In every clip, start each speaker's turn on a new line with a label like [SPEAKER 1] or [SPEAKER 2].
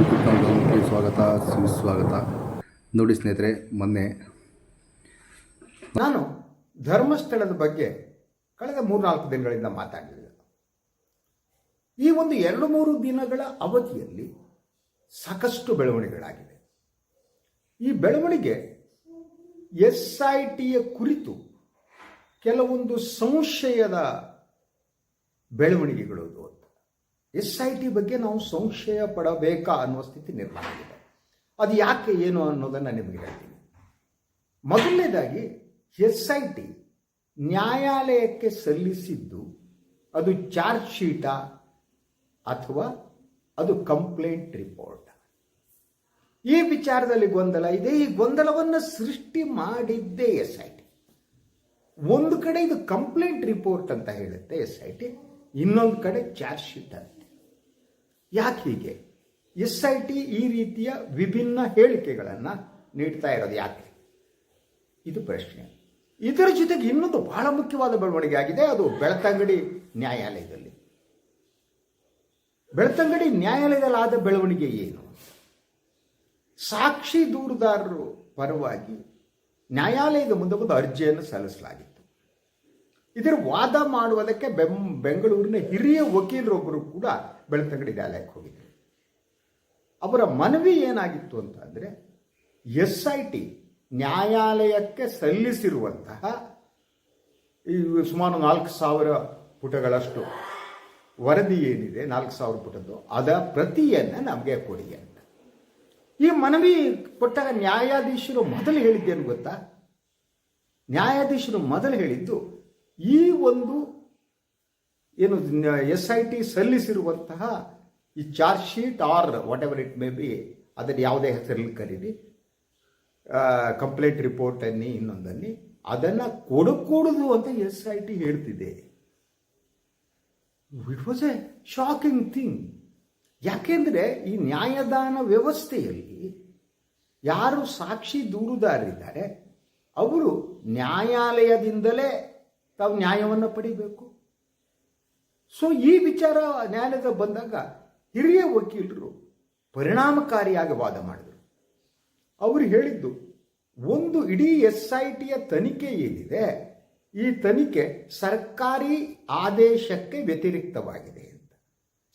[SPEAKER 1] YouTube ಚಾನಲ್ಗೆ ಸ್ವಾಗತ, ಸುಸ್ವಾಗತ. ನೋಡಿ ಸ್ನೇಹಿತರೆ, ಮೊನ್ನೆ
[SPEAKER 2] ನಾನು ಧರ್ಮಸ್ಥಳದ ಬಗ್ಗೆ ಕಳೆದ ಮೂರ್ನಾಲ್ಕು ದಿನಗಳಿಂದ ಮಾತಾಡಲಿಲ್ಲ ಈ ಒಂದು ಎರಡು ಮೂರು ದಿನಗಳ ಅವಧಿಯಲ್ಲಿ ಸಾಕಷ್ಟು ಬೆಳವಣಿಗೆಗಳಾಗಿದೆ ಈ ಬೆಳವಣಿಗೆ ಎಸ್ ಐ ಟಿಯ ಕುರಿತು ಕೆಲವೊಂದು ಸಂಶಯದ ಬೆಳವಣಿಗೆಗಳು ಎಸ್ ಐ ಟಿ ಬಗ್ಗೆ ನಾವು ಸಂಶಯ ಪಡಬೇಕಾ ಅನ್ನುವ ಸ್ಥಿತಿ ನಿರ್ಮಾಣ ಆಗಿದೆ. ಅದು ಯಾಕೆ ಏನು ಅನ್ನೋದನ್ನು ನಿಮಗೆ ಹೇಳ್ತೀನಿ. ಮೊದಲನೇದಾಗಿ, ಎಸ್ ಐ ಟಿ ನ್ಯಾಯಾಲಯಕ್ಕೆ ಸಲ್ಲಿಸಿದ್ದು ಅದು ಚಾರ್ಜ್ ಶೀಟಾ ಅಥವಾ ಅದು ಕಂಪ್ಲೇಂಟ್ ರಿಪೋರ್ಟ್. ಈ ವಿಚಾರದಲ್ಲಿ ಗೊಂದಲ ಇದೆ. ಈ ಗೊಂದಲವನ್ನು ಸೃಷ್ಟಿ ಮಾಡಿದ್ದೇ ಎಸ್ ಐ ಟಿ. ಒಂದು ಕಡೆ ಇದು ಕಂಪ್ಲೇಂಟ್ ರಿಪೋರ್ಟ್ ಅಂತ ಹೇಳುತ್ತೆ ಎಸ್ ಐ ಟಿ, ಇನ್ನೊಂದು ಕಡೆ ಚಾರ್ಜ್ ಶೀಟ್ ಅಂತ. ಯಾಕೆ ಹೀಗೆ? ಎಸ್ ಐ ಟಿ ಈ ರೀತಿಯ ವಿಭಿನ್ನ ಹೇಳಿಕೆಗಳನ್ನು ನೀಡ್ತಾ ಇರೋದು ಯಾಕೆ? ಇದು ಪ್ರಶ್ನೆ. ಇದರ ಜೊತೆಗೆ ಇನ್ನೊಂದು ಬಹಳ ಮುಖ್ಯವಾದ ಬೆಳವಣಿಗೆ ಆಗಿದೆ, ಅದು ಬೆಳ್ತಂಗಡಿ ನ್ಯಾಯಾಲಯದಲ್ಲಿ. ಬೆಳ್ತಂಗಡಿ ನ್ಯಾಯಾಲಯದಲ್ಲಿ ಆದ ಬೆಳವಣಿಗೆ ಏನು? ಸಾಕ್ಷಿ ದೂರುದಾರರು ಪರವಾಗಿ ನ್ಯಾಯಾಲಯದ ಮುಂದೆ ಒಂದು ಅರ್ಜಿಯನ್ನು ಸಲ್ಲಿಸಲಾಗಿತ್ತು ಇದರ ವಾದ ಮಾಡುವುದಕ್ಕೆ ಬೆಂ, ಬೆಂಗಳೂರಿನ ಹಿರಿಯ ವಕೀಲರೊಬ್ಬರು ಕೂಡ ಬೆಳ್ತಂಗಡಿ ನ್ಯಾಯಾಲಯಕ್ಕೆ ಹೋಗಿದ್ದರು ಅವರ ಮನವಿ ಏನಾಗಿತ್ತು ಅಂತ ಅಂದರೆ, ಎಸ್ ಐ ಟಿ ನ್ಯಾಯಾಲಯಕ್ಕೆ ಸಲ್ಲಿಸಿರುವಂತಹ ಈ ಸುಮಾರು ನಾಲ್ಕು ಸಾವಿರ ಪುಟಗಳಷ್ಟು ವರದಿ ಏನಿದೆ, ನಾಲ್ಕು ಸಾವಿರ ಪುಟದ್ದು ಅದರ ಪ್ರತಿಯನ್ನು ನಮಗೆ ಕೊಡಿ ಅಂತ. ಈ ಮನವಿ ಕೊಟ್ಟಾಗ ನ್ಯಾಯಾಧೀಶರು ಮೊದಲು ಹೇಳಿದ್ದೇನು ಗೊತ್ತಾ? ನ್ಯಾಯಾಧೀಶರು ಮೊದಲು ಹೇಳಿದ್ದು ಈ ಒಂದು ಏನು ಎಸ್ ಐ ಟಿ ಸಲ್ಲಿಸಿರುವಂತಹ ಈ charge sheet or whatever it may be ಅದನ್ನು ಯಾವುದೇ ಹೆಸರಲ್ಲಿ ಕರೀರಿ. ಕಂಪ್ಲೇಂಟ್ ರಿಪೋರ್ಟ್ ಅನ್ನಿ ಇನ್ನೊಂದನ್ನಿ. ಅದನ್ನು ಕೊಡಕೂಡದು ಅಂತ S I T ಹೇಳ್ತಿದೆ. It was a shocking thing ಯಾಕೆಂದರೆ ಈ ನ್ಯಾಯದಾನ ವ್ಯವಸ್ಥೆಯಲ್ಲಿ ಯಾರು ಸಾಕ್ಷಿ ದೂರುದಾರರಿದ್ದಾರೆ, ಅವರು ನ್ಯಾಯಾಲಯದಿಂದಲೇ ತಾವು ನ್ಯಾಯವನ್ನು ಪಡಿಬೇಕು. ಸೊ ಈ ವಿಚಾರ ನ್ಯಾಯಾಲಯದ ಬಂದಾಗ ಹಿರಿಯ ವಕೀಲರು ಪರಿಣಾಮಕಾರಿಯಾಗಿ ವಾದ ಮಾಡಿದರು. ಅವರು ಹೇಳಿದ್ದು, ಒಂದು ಇಡೀ ಎಸ್ ಐ ಟಿಯ ತನಿಖೆ ಏನಿದೆ, ಈ ತನಿಖೆ ಸರ್ಕಾರಿ ಆದೇಶಕ್ಕೆ ವ್ಯತಿರಿಕ್ತವಾಗಿದೆ ಅಂತ.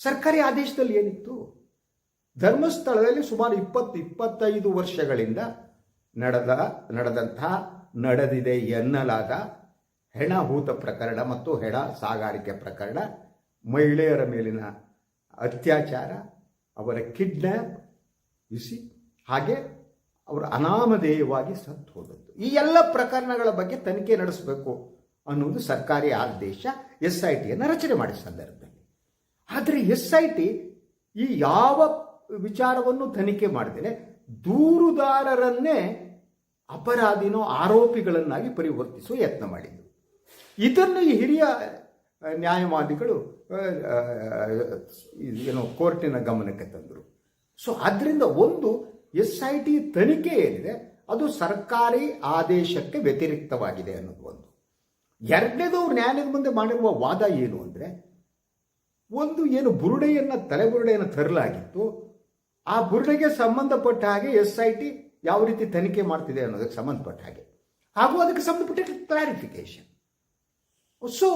[SPEAKER 2] ಸರ್ಕಾರಿ ಆದೇಶದಲ್ಲಿ ಏನಿತ್ತು? ಧರ್ಮಸ್ಥಳದಲ್ಲಿ ಸುಮಾರು ಇಪ್ಪತ್ತು, ಇಪ್ಪತ್ತೈದು ವರ್ಷಗಳಿಂದ ನಡೆದ, ನಡೆದಂತಹ, ನಡೆದಿದೆ ಎನ್ನಲಾದ ಹೆಣಭೂತ ಪ್ರಕರಣ ಮತ್ತು ಹೆಣ ಸಾಗಾಣಿಕೆ ಪ್ರಕರಣ, ಮಹಿಳೆಯರ ಮೇಲಿನ ಅತ್ಯಾಚಾರ, ಅವರ ಕಿಡ್ನ್ಯಾಪ್ ಇಸಿ, ಹಾಗೆ ಅವರು ಅನಾಮಧೇಯವಾಗಿ ಸತ್ತು ಹೋದದ್ದು. ಈ ಎಲ್ಲ ಪ್ರಕರಣಗಳ ಬಗ್ಗೆ ತನಿಖೆ ನಡೆಸಬೇಕು ಅನ್ನುವುದು ಸರ್ಕಾರಿ ಆದೇಶ ಎಸ್ ಐ ಟಿಯನ್ನು ರಚನೆ ಮಾಡಿದ ಸಂದರ್ಭದಲ್ಲಿ. ಆದರೆ ಎಸ್ ಐ ಟಿ ಈ ಯಾವ ವಿಚಾರವನ್ನು ತನಿಖೆ ಮಾಡಿದರೆ ದೂರುದಾರರನ್ನೇ ಅಪರಾಧಿನೋ ಆರೋಪಿಗಳನ್ನಾಗಿ ಪರಿವರ್ತಿಸುವ ಯತ್ನ ಮಾಡಿದ್ದು. ಇದನ್ನು ಈ ಹಿರಿಯ ನ್ಯಾಯವಾದಿಗಳು ಏನು ಕೋರ್ಟಿನ ಗಮನಕ್ಕೆ ತಂದರು. ಸೊ ಅದರಿಂದ ಒಂದು ಎಸ್ ಐ ಟಿ ತನಿಖೆ ಏನಿದೆ, ಅದು ಸರ್ಕಾರಿ ಆದೇಶಕ್ಕೆ ವ್ಯತಿರಿಕ್ತವಾಗಿದೆ ಅನ್ನೋದು ಒಂದು. ಎರಡನೇದು ನ್ಯಾಯಾಲಯದ ಮುಂದೆ ಮಾಡಿರುವ ವಾದ ಏನು ಅಂದರೆ, ಒಂದು ಏನು ಬುರುಡೆಯನ್ನು, ತಲೆಬುರುಡೆಯನ್ನು ತರಲಾಗಿತ್ತು, ಆ ಬುರುಡೆಗೆ ಸಂಬಂಧಪಟ್ಟ ಹಾಗೆ ಎಸ್ ಐ ಟಿ ಯಾವ ರೀತಿ ತನಿಖೆ ಮಾಡ್ತಿದೆ ಅನ್ನೋದಕ್ಕೆ ಸಂಬಂಧಪಟ್ಟ ಹಾಗೆ. ಹಾಗೂ ಅದಕ್ಕೆ ಸಂಬಂಧಪಟ್ಟ ಕ್ಲಾರಿಫಿಕೇಶನ್ ಸೊ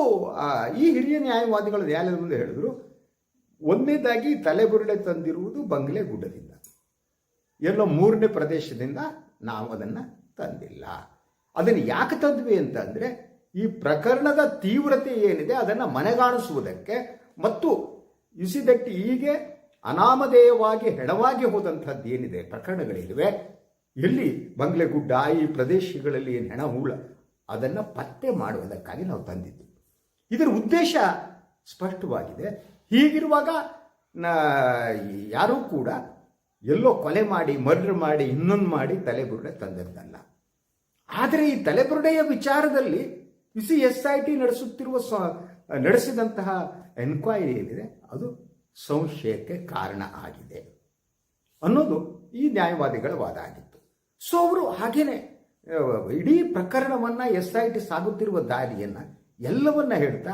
[SPEAKER 2] ಈ ಹಿರಿಯ ನ್ಯಾಯವಾದಿಗಳು ನ್ಯಾಯಾಲಯದ ಮುಂದೆ ಹೇಳಿದ್ರು ಒಂದನೇದಾಗಿ ತಲೆಬುರುಡೆ ತಂದಿರುವುದು ಬಂಗ್ಲೆ ಗುಡ್ಡದಿಂದ. ಎಲ್ಲೋ ಮೂರನೇ ಪ್ರದೇಶದಿಂದ ನಾವು ಅದನ್ನು ತಂದಿಲ್ಲ. ಅದನ್ನು ಯಾಕೆ ತಂದ್ವಿ ಅಂತಂದರೆ, ಈ ಪ್ರಕರಣದ ತೀವ್ರತೆ ಏನಿದೆ ಅದನ್ನು ಮನೆಗಾಣಿಸುವುದಕ್ಕೆ ಮತ್ತು ಇಸಿದಟ್ಟಿ ಹೀಗೆ ಅನಾಮಧೇಯವಾಗಿ ಹೆಣವಾಗಿ ಹೋದಂಥದ್ದು ಏನಿದೆ ಪ್ರಕರಣಗಳಿವೆ ಎಲ್ಲಿ ಬಂಗ್ಲೆಗುಡ್ಡ ಈ ಪ್ರದೇಶಗಳಲ್ಲಿ ಏನು ಹೆಣ ಹೂಳ ಅದನ್ನು ಪತ್ತೆ ಮಾಡುವುದಕ್ಕಾಗಿ ನಾವು ತಂದಿದ್ದು. ಇದರ ಉದ್ದೇಶ ಸ್ಪಷ್ಟವಾಗಿದೆ. ಹೀಗಿರುವಾಗ ಯಾರೂ ಕೂಡ ಎಲ್ಲೋ ಕೊಲೆ ಮಾಡಿ, ಮರ್ಡರ್ ಮಾಡಿ, ಇನ್ನೊಂದು ಮಾಡಿ ತಲೆಬುರುಡೆ ತಂದದ್ದಲ್ಲ. ಆದರೆ ಈ ತಲೆಬುರುಡೆಯ ವಿಚಾರದಲ್ಲಿ ಸಿ ಎಸ್ ಐ ಟಿ ನಡೆಸುತ್ತಿರುವ ನಡೆಸಿದಂತಹ ಎನ್ಕ್ವೈರಿ ಏನಿದೆ, ಅದು ಸಂಶಯಕ್ಕೆ ಕಾರಣ ಆಗಿದೆ ಅನ್ನೋದು ಈ ನ್ಯಾಯವಾದಿಗಳ ವಾದ ಆಗಿತ್ತು ಸೊ, ಅವರು ಹಾಗೇನೆ ಇಡೀ ಪ್ರಕರಣವನ್ನು ಎಸ್ ಐ ಟಿ ಸಾಗುತ್ತಿರುವ ದಾರಿಯನ್ನು ಎಲ್ಲವನ್ನ ಹೇಳ್ತಾ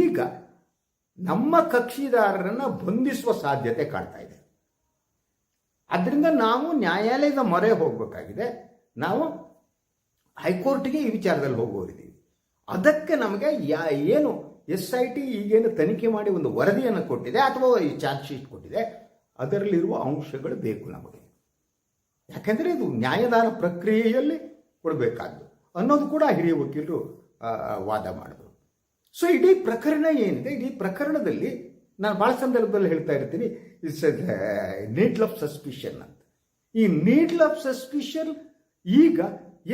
[SPEAKER 2] ಈಗ ನಮ್ಮ ಕಕ್ಷಿದಾರರನ್ನು ಬಂಧಿಸುವ ಸಾಧ್ಯತೆ ಕಾಣ್ತಾ ಇದೆ. ಅದರಿಂದ ನಾವು ನ್ಯಾಯಾಲಯದ ಮೊರೆ ಹೋಗಬೇಕಾಗಿದೆ. ನಾವು ಹೈಕೋರ್ಟ್ಗೆ ಈ ವಿಚಾರದಲ್ಲಿ ಹೋಗೋರಿದ್ದೀವಿ. ಅದಕ್ಕೆ ನಮಗೆ ಯಾ ಏನು ಎಸ್ ಐ ಟಿ ಈಗೇನು ತನಿಖೆ ಮಾಡಿ ಒಂದು ವರದಿಯನ್ನು ಕೊಟ್ಟಿದೆ ಅಥವಾ ಈ ಚಾರ್ಜ್ ಶೀಟ್ ಕೊಟ್ಟಿದೆ, ಅದರಲ್ಲಿರುವ ಅಂಶಗಳು ಬೇಕು ನಮಗೆ. ಯಾಕೆಂದರೆ ಇದು ನ್ಯಾಯದಾನ ಪ್ರಕ್ರಿಯೆಯಲ್ಲಿ ಕೊಡಬೇಕಾದ್ದು ಅನ್ನೋದು ಕೂಡ ಹಿರಿಯ ವಕೀಲರು ವಾದ ಮಾಡಿದ್ರು. ಸೊ ಇಡೀ ಪ್ರಕರಣ ಏನಿದೆ, ಇಡೀ ಪ್ರಕರಣದಲ್ಲಿ ನಾನು ಭಾಳ ಸಂದರ್ಭದಲ್ಲಿ ಹೇಳ್ತಾ ಇರ್ತೀನಿ ಇಟ್ಸ್ ನೀಡ್ಲ್ ಆಫ್ ಸಸ್ಪಿಷನ್ ಅಂತ. ಈ ನೀಡ್ಲ್ ಆಫ್ ಸಸ್ಪಿಷನ್ ಈಗ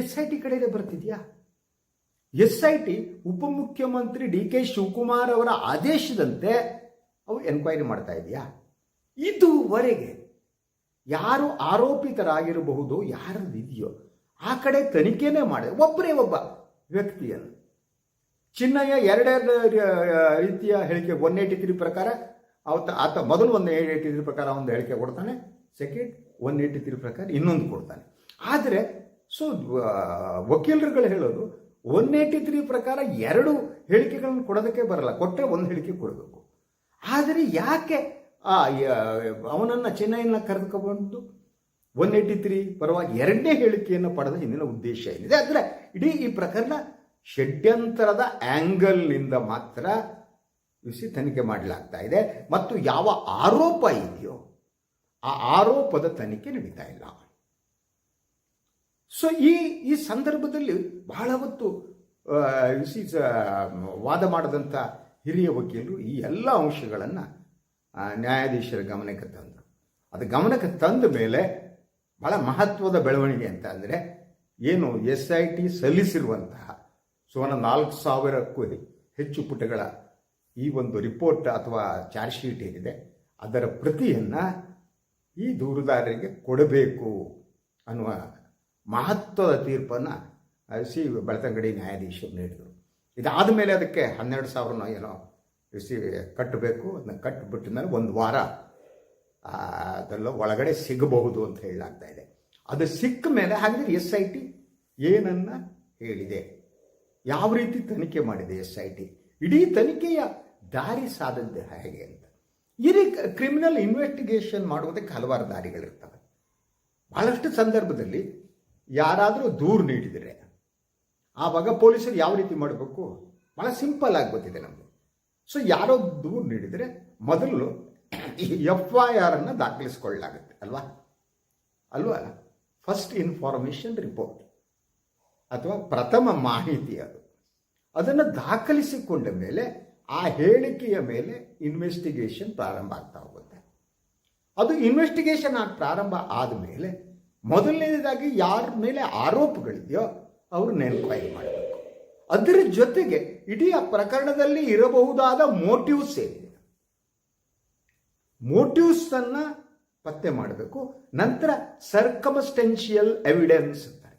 [SPEAKER 2] ಎಸ್ ಐ ಟಿ ಕಡೆಗೆ ಬರ್ತಿದೆಯಾ? ಎಸ್ ಐ ಟಿ ಉಪಮುಖ್ಯಮಂತ್ರಿ ಡಿ ಕೆ ಶಿವಕುಮಾರ್ ಅವರ ಆದೇಶದಂತೆ ಅವು ಎನ್ಕ್ವೈರಿ ಮಾಡ್ತಾ ಇದೆಯಾ? ಇದುವರೆಗೆ ಯಾರು ಆರೋಪಿತರಾಗಿರಬಹುದು ಯಾರದ್ದು ಇದೆಯೋ ಆ ಕಡೆ ತನಿಖೆನೇ ಮಾಡಿ. ಒಬ್ಬರೇ ಒಬ್ಬ ವ್ಯಕ್ತಿಯನ್ನು. ಚಿನ್ನಯ್ಯ ಎರಡೆರಡು ರೀತಿಯ ಹೇಳಿಕೆ ಒನ್ ಏಯ್ಟಿ ತ್ರೀ ಪ್ರಕಾರ, ಅವತ್ತ ಆತ ಮೊದಲು ಒಂದು ಏಯ್ಟಿ ತ್ರೀ ಪ್ರಕಾರ ಒಂದು ಹೇಳಿಕೆ ಕೊಡ್ತಾನೆ ಸೆಕೆಂಡ್ ಒನ್ ಏಯ್ಟಿ ತ್ರೀ ಪ್ರಕಾರ ಇನ್ನೊಂದು ಕೊಡ್ತಾನೆ. ಆದರೆ, ಸೊ ವಕೀಲರುಗಳು ಹೇಳೋದು ಒನ್ ಏಯ್ಟಿ ತ್ರೀ ಪ್ರಕಾರ ಎರಡು ಹೇಳಿಕೆಗಳನ್ನು ಕೊಡೋದಕ್ಕೆ ಬರಲ್ಲ, ಕೊಟ್ಟರೆ ಒಂದು ಹೇಳಿಕೆ ಕೊಡಬೇಕು. ಆದರೆ ಯಾಕೆ ಅವನನ್ನ ಚೆನ್ನೈನ ಕರೆದುಕೊಂಡು ಒನ್ ಏಯ್ಟಿ ತ್ರೀ ಪರವಾಗಿ ಎರಡನೇ ಹೇಳಿಕೆಯನ್ನು ಪಡೆದ ಹಿಂದಿನ ಉದ್ದೇಶ ಏನಿದೆ? ಅಂದರೆ ಇಡೀ ಈ ಪ್ರಕರಣ ಷಡ್ಯಂತರದ ಆ್ಯಂಗಲ್ನಿಂದ ಮಾತ್ರ ಬಿಸಿ ತನಿಖೆ ಮಾಡಲಾಗ್ತಾ ಇದೆ. ಮತ್ತು ಯಾವ ಆರೋಪ ಇದೆಯೋ ಆ ಆರೋಪದ ತನಿಖೆ ನಡೀತಾ ಇಲ್ಲ. ಸೊ ಈ ಈ ಸಂದರ್ಭದಲ್ಲಿ ಬಹಳ ಹೊತ್ತು ವಿಶೇಷ ವಾದ ಮಾಡಿದಂಥ ಹಿರಿಯ ವಕೀಲರು ಈ ಎಲ್ಲ ಅಂಶಗಳನ್ನು ನ್ಯಾಯಾಧೀಶರ ಗಮನಕ್ಕೆ ತಂದರು ಅದು ಗಮನಕ್ಕೆ ತಂದ ಮೇಲೆ ಬಹಳ ಮಹತ್ವದ ಬೆಳವಣಿಗೆ ಅಂತ ಅಂದರೆ ಏನು ಎಸ್ ಐ ಟಿ ಸಲ್ಲಿಸಿರುವಂತಹ ಸುಮಾರು ನಾಲ್ಕು ಸಾವಿರಕ್ಕೂ ಹೆಚ್ಚು ಪುಟಗಳ ಈ ಒಂದು ರಿಪೋರ್ಟ್ ಅಥವಾ ಚಾರ್ಜ್ ಶೀಟ್ ಏನಿದೆ, ಅದರ ಪ್ರತಿಯನ್ನು ಈ ದೂರುದಾರರಿಗೆ ಕೊಡಬೇಕು ಅನ್ನುವ ಮಹತ್ವದ ತೀರ್ಪನ್ನು ಸಿ ಬೆಳತಂಗಡಿ ನ್ಯಾಯಾಧೀಶರು ನೀಡಿದರು. ಇದಾದ ಮೇಲೆ ಅದಕ್ಕೆ ಹನ್ನೆರಡು ಸಾವಿರನೋ ಏನೋ ಸಿ ಕಟ್ಟಬೇಕು, ಅದನ್ನ ಕಟ್ಟಿಬಿಟ್ಟ ಮೇಲೆ ಒಂದು ವಾರ ಅದೆಲ್ಲ ಒಳಗಡೆ ಸಿಗಬಹುದು ಅಂತ ಹೇಳಲಾಗ್ತಾ ಇದೆ. ಅದು ಸಿಕ್ಕ ಮೇಲೆ ಹಾಗಿದ್ರೆ ಎಸ್ ಐ ಟಿ ಏನನ್ನ ಹೇಳಿದೆ? ಯಾವ ರೀತಿ ತನಿಖೆ ಮಾಡಿದೆ ಎಸ್ ಐ ಟಿ? ಇಡೀ ತನಿಖೆಯ ದಾರಿ ಸಾಧದ್ದು ಹೇಗೆ ಅಂತ. ಇಲ್ಲಿ ಕ್ರಿಮಿನಲ್ ಇನ್ವೆಸ್ಟಿಗೇಷನ್ ಮಾಡುವುದಕ್ಕೆ ಹಲವಾರು ದಾರಿಗಳಿರ್ತವೆ. ಬಹಳಷ್ಟು ಸಂದರ್ಭದಲ್ಲಿ ಯಾರಾದರೂ ದೂರು ನೀಡಿದರೆ ಆವಾಗ ಪೊಲೀಸರು ಯಾವ ರೀತಿ ಮಾಡಬೇಕು? ಬಹಳ ಸಿಂಪಲ್ ಆಗಿ ಗೊತ್ತಿದೆ ನಮಗೆ. ಸೊ ಯಾರೋ ದೂರು ನೀಡಿದರೆ ಮೊದಲು ಎಫ್ ಐ ಆರ್ ಅನ್ನು ದಾಖಲಿಸ್ಕೊಳ್ಳಲಾಗುತ್ತೆ, ಅಲ್ವಾ? ಅಲ್ವಾ? ಫಸ್ಟ್ ಇನ್ಫಾರ್ಮೇಷನ್ ರಿಪೋರ್ಟ್ ಅಥವಾ ಪ್ರಥಮ ಮಾಹಿತಿ ಅದು. ಅದನ್ನು ದಾಖಲಿಸಿಕೊಂಡ ಮೇಲೆ ಆ ಹೇಳಿಕೆಯ ಮೇಲೆ ಇನ್ವೆಸ್ಟಿಗೇಷನ್ ಪ್ರಾರಂಭ ಆಗ್ತಾ ಹೋಗುತ್ತೆ. ಅದು ಇನ್ವೆಸ್ಟಿಗೇಷನ್ ಆಗಿ ಪ್ರಾರಂಭ ಆದಮೇಲೆ ಮೊದಲನೇದಾಗಿ ಯಾರ ಮೇಲೆ ಆರೋಪಗಳಿದೆಯೋ ಅವ್ರನ್ನ ಎನ್ಕ್ವೈರಿ ಮಾಡಬೇಕು. ಅದರ ಜೊತೆಗೆ ಇಡೀ ಆ ಪ್ರಕರಣದಲ್ಲಿ ಇರಬಹುದಾದ ಮೋಟಿವ್ಸ್ ಏನಿದೆ ಮೋಟಿವ್ಸ್ ಅನ್ನ ಪತ್ತೆ ಮಾಡಬೇಕು. ನಂತರ ಸರ್ಕಮಸ್ಟೆನ್ಷಿಯಲ್ ಎವಿಡೆನ್ಸ್ ಅಂತಾರೆ.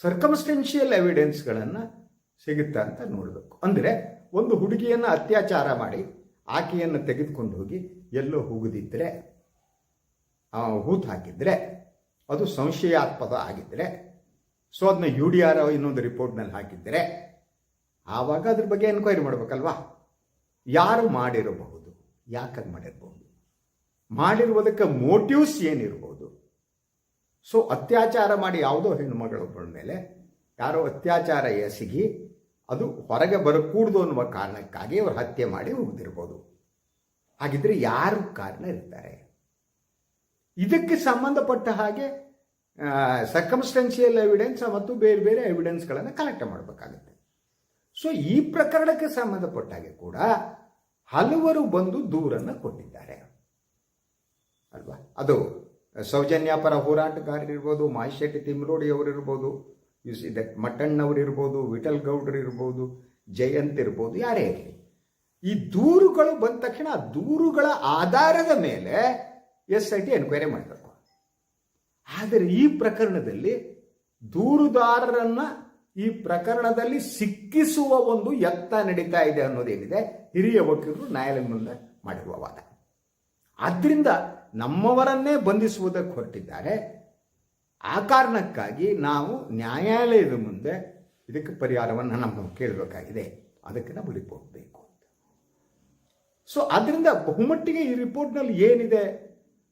[SPEAKER 2] ಸರ್ಕಮಸ್ಟೆನ್ಷಿಯಲ್ ಎವಿಡೆನ್ಸ್ಗಳನ್ನು ಸಿಗುತ್ತಾ ಅಂತ ನೋಡಬೇಕು. ಅಂದರೆ ಒಂದು ಹುಡುಗಿಯನ್ನು ಅತ್ಯಾಚಾರ ಮಾಡಿ ಆಕೆಯನ್ನು ತೆಗೆದುಕೊಂಡು ಹೋಗಿ ಎಲ್ಲೋ ಹೋಗದಿದ್ದರೆ ಹೂತು ಹಾಕಿದ್ರೆ, ಅದು ಸಂಶಯಾತ್ಮದ ಆಗಿದ್ದರೆ ಸೊ ಅದನ್ನ ಯು ಡಿ ಆರ್ ಇನ್ನೊಂದು ರಿಪೋರ್ಟ್ನಲ್ಲಿ ಹಾಕಿದ್ದರೆ ಆವಾಗ ಅದ್ರ ಬಗ್ಗೆ ಎನ್ಕ್ವೈರಿ ಮಾಡಬೇಕಲ್ವಾ? ಯಾರು ಮಾಡಿರಬಹುದು? ಯಾಕಾಗಿ ಮಾಡಿರಬಹುದು? ಮಾಡಿರುವುದಕ್ಕೆ ಮೋಟಿವ್ಸ್ ಏನಿರ್ಬೋದು? ಸೊ ಅತ್ಯಾಚಾರ ಮಾಡಿ ಯಾವುದೋ ಹೆಣ್ಣುಮಗಳೊಬ್ಬಳ ಮೇಲೆ, ಯಾರೋ ಅತ್ಯಾಚಾರ ಎಸಗಿ, ಅದು ಹೊರಗೆ ಬರಕೂಡ್ದು ಅನ್ನುವ ಕಾರಣಕ್ಕಾಗಿ ಅವರು ಹತ್ಯೆ ಮಾಡಿ ಹೋಗದಿರ್ಬೋದು. ಹಾಗಿದ್ರೆ ಯಾರು ಕಾರಣ ಇರ್ತಾರೆ? ಇದಕ್ಕೆ ಸಂಬಂಧಪಟ್ಟ ಹಾಗೆ ಸರ್ಕಮ್ಸ್ಟೆನ್ಷಿಯಲ್ ಎವಿಡೆನ್ಸ್ ಮತ್ತು ಬೇರೆ ಬೇರೆ ಎವಿಡೆನ್ಸ್ಗಳನ್ನು ಕಲೆಕ್ಟ್ ಮಾಡಬೇಕಾಗುತ್ತೆ. ಸೊ ಈ ಪ್ರಕರಣಕ್ಕೆ ಸಂಬಂಧಪಟ್ಟ ಹಾಗೆ ಕೂಡ ಹಲವರು ಬಂದು ದೂರನ್ನು ಕೊಟ್ಟಿದ್ದಾರೆ. ಅಲ್ವಾ? ಅದು ಸೌಜನ್ಯ ಪರ ಹೋರಾಟಗಾರರಿರ್ಬೋದು ಯು ಯುಸ್ ದಟ್ ಮಟ್ಟಣ್ಣವರಿರ್ಬೋದು ವಿಠಲ್ ಗೌಡ್ರು ಇರ್ಬೋದು, ಜಯಂತ್ ಇರ್ಬೋದು, ಯಾರೇ ಇರಲಿ. ಈ ದೂರುಗಳು ಬಂದ ತಕ್ಷಣ ಆ ದೂರುಗಳ ಆಧಾರದ ಮೇಲೆ ಎಸ್ ಐ ಟಿ ಎನ್ಕ್ವೈರಿ ಮಾಡಬೇಕು. ಆದರೆ ಈ ಪ್ರಕರಣದಲ್ಲಿ ದೂರುದಾರರನ್ನ ಈ ಪ್ರಕರಣದಲ್ಲಿ ಸಿಕ್ಕಿಸುವ ಒಂದು ಯತ್ನ ನಡೀತಾ ಇದೆ ಅನ್ನೋದೇನಿದೆ, ಹಿರಿಯ ವಕೀಲರು ನ್ಯಾಯಾಲಯ ಮುಂದೆ ಮಾಡಿರುವ ವಾದ. ಆದ್ರಿಂದ ನಮ್ಮವರನ್ನೇ ಬಂಧಿಸುವುದಕ್ಕೆ ಹೊರಟಿದ್ದಾರೆ. ಆ ಕಾರಣಕ್ಕಾಗಿ ನಾವು ನ್ಯಾಯಾಲಯದ ಮುಂದೆ ಇದಕ್ಕೆ ಪರಿಹಾರವನ್ನು ನಮ್ಮ ಕೇಳಬೇಕಾಗಿದೆ. ಅದಕ್ಕೆ ನಾವು ರಿಪೋರ್ಟ್ ಬೇಕು ಅಂತ. ಸೊ ಅದರಿಂದ ಬಹುಮಟ್ಟಿಗೆ ಈ ರಿಪೋರ್ಟ್ನಲ್ಲಿ ಏನಿದೆ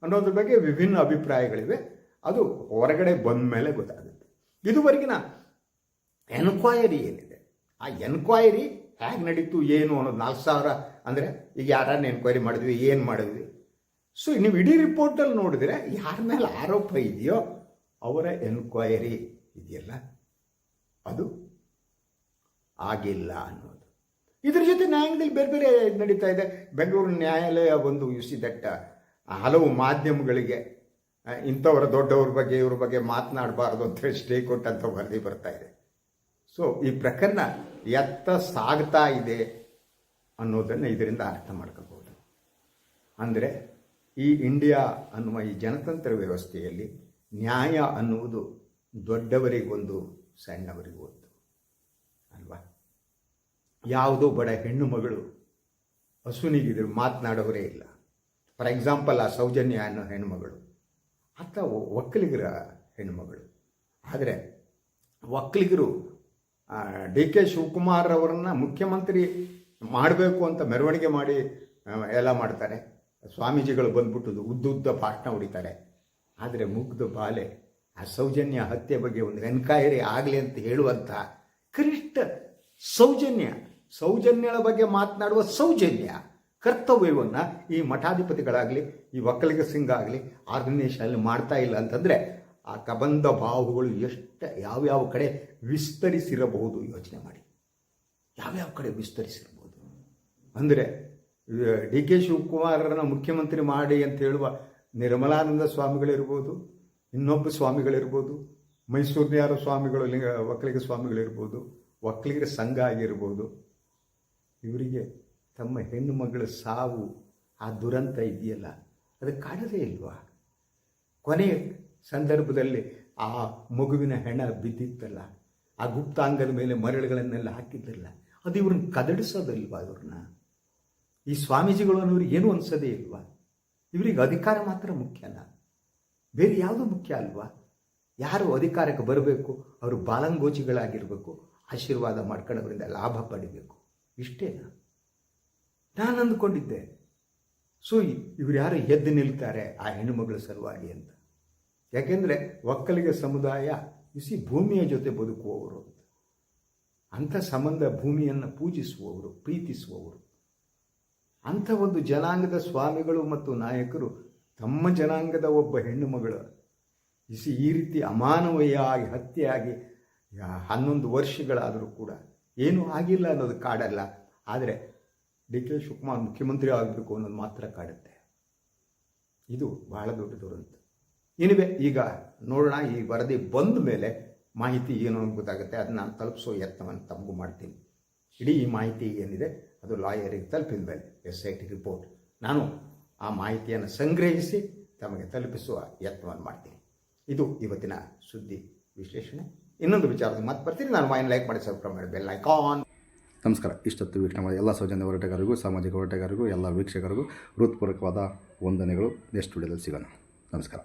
[SPEAKER 2] ಅನ್ನೋದ್ರ ಬಗ್ಗೆ ವಿಭಿನ್ನ ಅಭಿಪ್ರಾಯಗಳಿವೆ. ಅದು ಹೊರಗಡೆ ಬಂದ ಮೇಲೆ ಗೊತ್ತಾಗುತ್ತೆ. ಇದುವರೆಗಿನ ಎನ್ಕ್ವೈರಿ ಏನಿದೆ? ಆ ಎನ್ಕ್ವೈರಿ ಹೇಗೆ ನಡೀತು, ಏನು ಅನ್ನೋದು ನಾಲ್ಕು ಸಾವಿರ ಅಂದರೆ ಈಗ ಯಾರನ್ನ ಎನ್ಕ್ವೈರಿ ಮಾಡಿದ್ವಿ, ಏನು ಮಾಡಿದ್ವಿ? ಸೊ ನೀವು ಇಡೀ ರಿಪೋರ್ಟಲ್ಲಿ ನೋಡಿದ್ರೆ ಯಾರ ಮೇಲೆ ಆರೋಪ ಇದೆಯೋ ಅವರ ಎನ್ಕ್ವೈರಿ ಇದೆಯಲ್ಲ? ಅದು ಆಗಿಲ್ಲ ಅನ್ನೋದು. ಇದ್ರ ಜೊತೆ ನ್ಯಾಯಾಂಗದಲ್ಲಿ ಬೇರೆ ಬೇರೆ ನಡೀತಾ ಇದೆ. ಬೆಂಗಳೂರು ನ್ಯಾಯಾಲಯ ಒಂದು ದಟ್ಟ ಹಲವು ಮಾಧ್ಯಮಗಳಿಗೆ ಇಂಥವರ ದೊಡ್ಡವ್ರ ಬಗ್ಗೆ, ಇವ್ರ ಬಗ್ಗೆ ಮಾತನಾಡಬಾರ್ದು ಅಂತ ಸ್ಟೇ ಕೊಟ್ಟಂತ ವರದಿ ಬರ್ತಾ ಇದೆ. ಸೊ ಈ ಪ್ರಕರಣ ಎತ್ತ ಸಾಗ್ತಾ ಇದೆ ಅನ್ನೋದನ್ನು ಇದರಿಂದ ಅರ್ಥ ಮಾಡ್ಕೋಬಹುದು ಅಂದರೆ ಈ ಇಂಡಿಯಾ ಅನ್ನುವ ಈ ಜನತಂತ್ರ ವ್ಯವಸ್ಥೆಯಲ್ಲಿ ನ್ಯಾಯ ಅನ್ನುವುದು ದೊಡ್ಡವರಿಗೊಂದು ಸಣ್ಣವರಿಗೊಂದು ಅಲ್ವಾ? ಯಾವುದೋ ಬಡ ಹೆಣ್ಣು ಮಗಳು ಹಸುನಿಗಿದ್ರು ಮಾತನಾಡೋರೇ ಇಲ್ಲ. ಫಾರ್ ಎಕ್ಸಾಂಪಲ್ ಆ ಸೌಜನ್ಯ ಅನ್ನೋ ಹೆಣ್ಣುಮಗಳು ಅಥ ಒಕ್ಕಲಿಗರ ಹೆಣ್ಣುಮಗಳು ಆದರೆ ಒಕ್ಕಲಿಗರು ಡಿ ಕೆ ಶಿವಕುಮಾರ್ ಅವರನ್ನು ಮುಖ್ಯಮಂತ್ರಿ ಮಾಡಬೇಕು ಅಂತ ಮೆರವಣಿಗೆ ಮಾಡಿ ಎಲ್ಲ ಮಾಡ್ತಾರೆ. ಸ್ವಾಮೀಜಿಗಳು ಬಂದ್ಬಿಟ್ಟು ಉದ್ದುದ್ದ ಭಾಷಣ ಹೊಡಿತಾರೆ. ಆದರೆ ಮುಗ್ಧ ಬಾಲೆ ಆ ಸೌಜನ್ಯ ಹತ್ಯೆ ಬಗ್ಗೆ ಒಂದು ಎನ್ಕ್ವೈರಿ ಆಗಲಿ ಅಂತ ಹೇಳುವಂಥ ಕನಿಷ್ಠ ಸೌಜನ್ಯ ಸೌಜನ್ಯಗಳ ಬಗ್ಗೆ ಮಾತನಾಡುವ ಸೌಜನ್ಯ ಕರ್ತವ್ಯವನ್ನು ಈ ಮಠಾಧಿಪತಿಗಳಾಗಲಿ, ಈ ಒಕ್ಕಲಿಗ ಸಿಂಗ್ ಆಗಲಿ ಆರ್ಗನೈಸೇಷನ್ ಮಾಡ್ತಾ ಇಲ್ಲ ಅಂತಂದರೆ ಆ ಕಬಂಧ ಭಾವಗಳು ಎಷ್ಟು ಯಾವ್ಯಾವ ಕಡೆ ವಿಸ್ತರಿಸಿರಬಹುದು ಯೋಚನೆ ಮಾಡಿ. ಯಾವ್ಯಾವ ಕಡೆ ವಿಸ್ತರಿಸಿರಬಹುದು? ಅಂದರೆ ಡಿ ಕೆ ಶಿವಕುಮಾರರನ್ನು ಮುಖ್ಯಮಂತ್ರಿ ಮಾಡಿ ಅಂತ ಹೇಳುವ ನಿರ್ಮಲಾನಂದ ಸ್ವಾಮಿಗಳಿರ್ಬೋದು, ಇನ್ನೊಬ್ಬ ಸ್ವಾಮಿಗಳಿರ್ಬೋದು, ಮೈಸೂರಿನ ಯಾರೋ ಸ್ವಾಮಿಗಳು, ಲಿಂಗ, ಒಕ್ಕಲಿಗ ಸ್ವಾಮಿಗಳಿರ್ಬೋದು, ಒಕ್ಕಲಿಗರ ಸಂಘ ಆಗಿರ್ಬೋದು, ಇವರಿಗೆ ತಮ್ಮ ಹೆಣ್ಣು ಮಗಳ ಸಾವು ಆ ದುರಂತ ಇದೆಯಲ್ಲ, ಅದು ಕಾಡದೇ ಇಲ್ವಾ? ಕೊನೆಯ ಸಂದರ್ಭದಲ್ಲಿ ಆ ಮಗುವಿನ ಹೆಣ ಬಿದ್ದಿತ್ತಲ್ಲ, ಆ ಗುಪ್ತಾಂಗದ ಮೇಲೆ ಮರಳುಗಳನ್ನೆಲ್ಲ ಹಾಕಿದ್ದಲ್ಲ, ಅದು ಇವ್ರನ್ನ ಕದಡಿಸೋದಲ್ವಾ ಇವ್ರನ್ನ? ಈ ಸ್ವಾಮೀಜಿಗಳು ಅನ್ನೋರು ಏನೂ ಅನ್ಸೋದೇ ಇಲ್ವಾ? ಇವರಿಗೆ ಅಧಿಕಾರ ಮಾತ್ರ ಮುಖ್ಯನಾ ಬೇರೆ ಯಾವುದು ಮುಖ್ಯ ಅಲ್ವಾ? ಯಾರು ಅಧಿಕಾರಕ್ಕೆ ಬರಬೇಕು? ಅವರು ಬಾಲಂಗೋಚಿಗಳಾಗಿರಬೇಕು ಆಶೀರ್ವಾದ ಮಾಡ್ಕೊಳ್ಳೋದ್ರಿಂದ ಲಾಭ ಪಡಿಬೇಕು. ಇಷ್ಟೇನಾ ನಾನು ಅಂದ್ಕೊಂಡಿದ್ದೆ. ಸೊ ಇವ್ರು ಯಾರು ಎದ್ದು ನಿಲ್ತಾರೆ ಆ ಹೆಣ್ಣುಮಗಳ ಸಲುವಾಗಿ ಅಂತ. ಯಾಕೆಂದರೆ ಒಕ್ಕಲಿಗ ಸಮುದಾಯ ಇಸಿ ಭೂಮಿಯ ಜೊತೆ ಬದುಕುವವರು ಅಂತ. ಅಂಥ ಸಂಬಂಧ ಭೂಮಿಯನ್ನು ಪೂಜಿಸುವವರು, ಪ್ರೀತಿಸುವವರು. ಅಂಥ ಒಂದು ಜನಾಂಗದ ಸ್ವಾಮಿಗಳು ಮತ್ತು ನಾಯಕರು ತಮ್ಮ ಜನಾಂಗದ ಒಬ್ಬ ಹೆಣ್ಣು ಮಗಳು. ಇಸಿ ಈ ರೀತಿ ಅಮಾನವೀಯವಾಗಿ ಹತ್ಯೆಯಾಗಿ ಹನ್ನೊಂದು ವರ್ಷಗಳಾದರೂ ಕೂಡ ಏನೂ ಆಗಿಲ್ಲ ಅನ್ನೋದು ಕಾಡಲ್ಲ. ಆದರೆ ಡಿ ಕೆ ಶಿವಕುಮಾರ್ ಮುಖ್ಯಮಂತ್ರಿ ಆಗಬೇಕು ಅನ್ನೋದು ಮಾತ್ರ ಕಾಡುತ್ತೆ. ಇದು ಬಹಳ ದೊಡ್ಡ ದುರಂತ. ಏನಿವೆ ಈಗ ನೋಡೋಣ, ಈ ವರದಿ ಬಂದ ಮೇಲೆ ಮಾಹಿತಿ ಏನು ಗೊತ್ತಾಗುತ್ತೆ. ಅದನ್ನ ನಾನು ತಲುಪಿಸೋ ಯತ್ನವನ್ನು ತಮಗೂ ಮಾಡ್ತೀನಿ. ಇಡೀ ಮಾಹಿತಿ ಏನಿದೆ, ಅದು ಲಾಯರಿಗೆ ತಲುಪಿದ ಮೇಲೆ ಎಸ್ ಐ ಟಿ ರಿಪೋರ್ಟ್ ನಾನು ಆ ಮಾಹಿತಿಯನ್ನು ಸಂಗ್ರಹಿಸಿ ತಮಗೆ ತಲುಪಿಸುವ ಯತ್ನವನ್ನು ಮಾಡ್ತೀನಿ. ಇದು ಇವತ್ತಿನ ಸುದ್ದಿ ವಿಶ್ಲೇಷಣೆ. ಇನ್ನೊಂದು ವಿಚಾರದ ಮಾತು ಬರ್ತೀನಿ. ನಾನು ಮೈನ್ ಲೈಕ್ ಮಾಡಿ ಸಬ್ಸ್ಕ್ರೈಬ್ ಮಾಡಿ ಬೆಲ್ ಐಕಾನ್
[SPEAKER 1] ನಮಸ್ಕಾರ. ಇಷ್ಟೊತ್ತು ವೀಕ್ಷಣೆ ಮಾಡಿ ಎಲ್ಲ ಸೌಜನ್ಯ ಹೋರಾಟಗಾರರಿಗೂ, ಸಾಮಾಜಿಕ ಹೋರಾಟಗಾರರಿಗೂ, ಎಲ್ಲ ವೀಕ್ಷಕರಿಗೂ ಹೃತ್ಪೂರ್ವಕವಾದ ವಂದನೆಗಳು. ನೆಕ್ಸ್ಟ್ ವಿಡಿಯೋದಲ್ಲಿ ಸಿಗೋಣ. ನಮಸ್ಕಾರ.